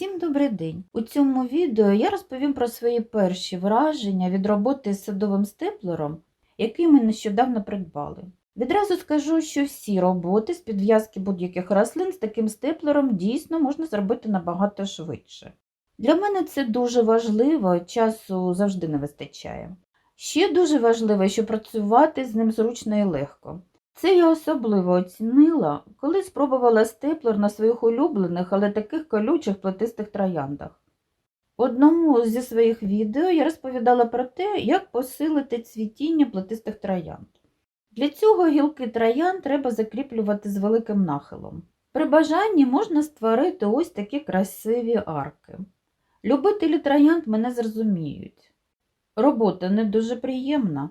Всім добрий день! У цьому відео я розповім про свої перші враження від роботи з садовим степлером, який ми нещодавно придбали. Відразу скажу, що всі роботи з підв'язки будь-яких рослин з таким степлером дійсно можна зробити набагато швидше. Для мене це дуже важливо, часу завжди не вистачає. Ще дуже важливо, що працювати з ним зручно і легко. Це я особливо оцінила, коли спробувала степлер на своїх улюблених, але таких колючих плетистих трояндах. Одному зі своїх відео я розповідала про те, як посилити цвітіння плетистих троянд. Для цього гілки троянд треба закріплювати з великим нахилом. При бажанні можна створити ось такі красиві арки. Любителі троянд мене зрозуміють. Робота не дуже приємна.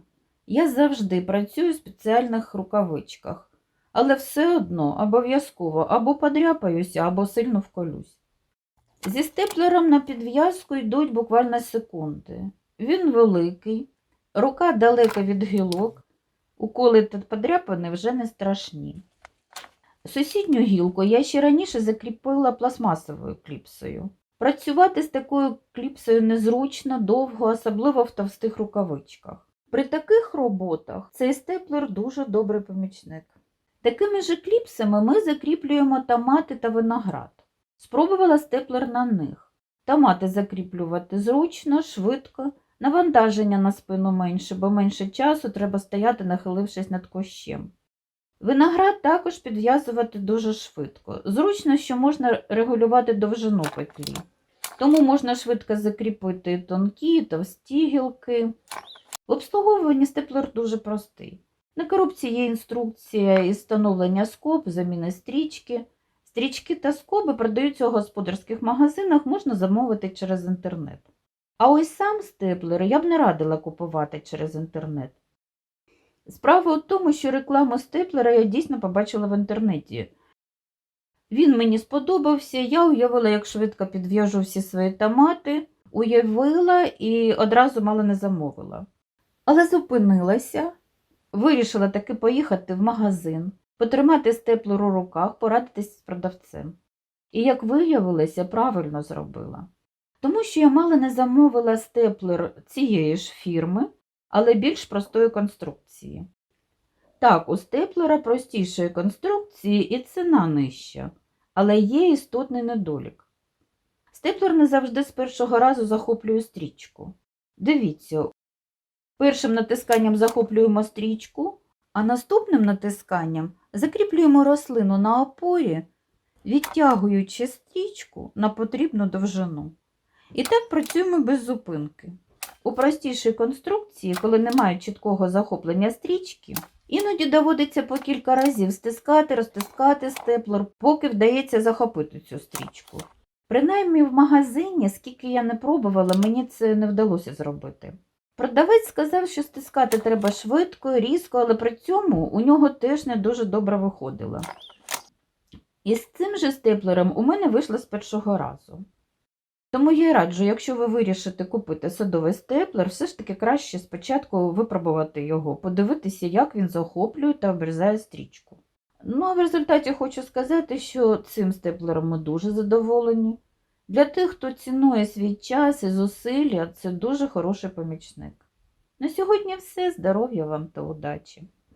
Я завжди працюю в спеціальних рукавичках, але все одно обов'язково або подряпаюся, або сильно вколюсь. Зі степлером на підв'язку йдуть буквально секунди. Він великий, рука далека від гілок, уколи та подряпини вже не страшні. Сусідню гілку я ще раніше закріпила пластмасовою кліпсою. Працювати з такою кліпсою незручно, довго, особливо в товстих рукавичках. При таких роботах цей степлер дуже добрий помічник. Такими же кліпсами ми закріплюємо томати та виноград. Спробувала степлер на них. Томати закріплювати зручно, швидко, навантаження на спину менше, бо менше часу треба стояти, нахилившись над кущем. Виноград також підв'язувати дуже швидко. Зручно, що можна регулювати довжину петлі. Тому можна швидко закріпити тонкі, товсті гілки. В обслуговуванні степлер дуже простий. На коробці є інструкція із встановлення скоб, заміни стрічки. Стрічки та скоби продаються у господарських магазинах, можна замовити через інтернет. А ось сам степлер я б не радила купувати через інтернет. Справа у тому, що рекламу степлера я дійсно побачила в інтернеті. Він мені сподобався, я уявила, як швидко підв'яжу всі свої томати, уявила і одразу мало не замовила. Але зупинилася, вирішила таки поїхати в магазин, потримати степлер у руках, порадитись з продавцем. І, як виявилося, правильно зробила. Тому що я мало не замовила степлер цієї ж фірми, але більш простої конструкції. Так, у степлера простішої конструкції і ціна нижча, але є істотний недолік. Степлер не завжди з першого разу захоплює стрічку. Дивіться, першим натисканням захоплюємо стрічку, а наступним натисканням закріплюємо рослину на опорі, відтягуючи стрічку на потрібну довжину. І так працюємо без зупинки. У простішій конструкції, коли немає чіткого захоплення стрічки, іноді доводиться по кілька разів стискати, розтискати степлер, поки вдається захопити цю стрічку. Принаймні в магазині, скільки я не пробувала, мені це не вдалося зробити. Продавець сказав, що стискати треба швидко, різко, але при цьому у нього теж не дуже добре виходило. І з цим же степлером у мене вийшло з першого разу. Тому я раджу, якщо ви вирішите купити садовий степлер, все ж таки краще спочатку випробувати його, подивитися, як він захоплює та обрізає стрічку. Ну, а в результаті хочу сказати, що цим степлером ми дуже задоволені. Для тих, хто цінує свій час і зусилля, це дуже хороший помічник. На сьогодні все. Здоров'я вам та удачі!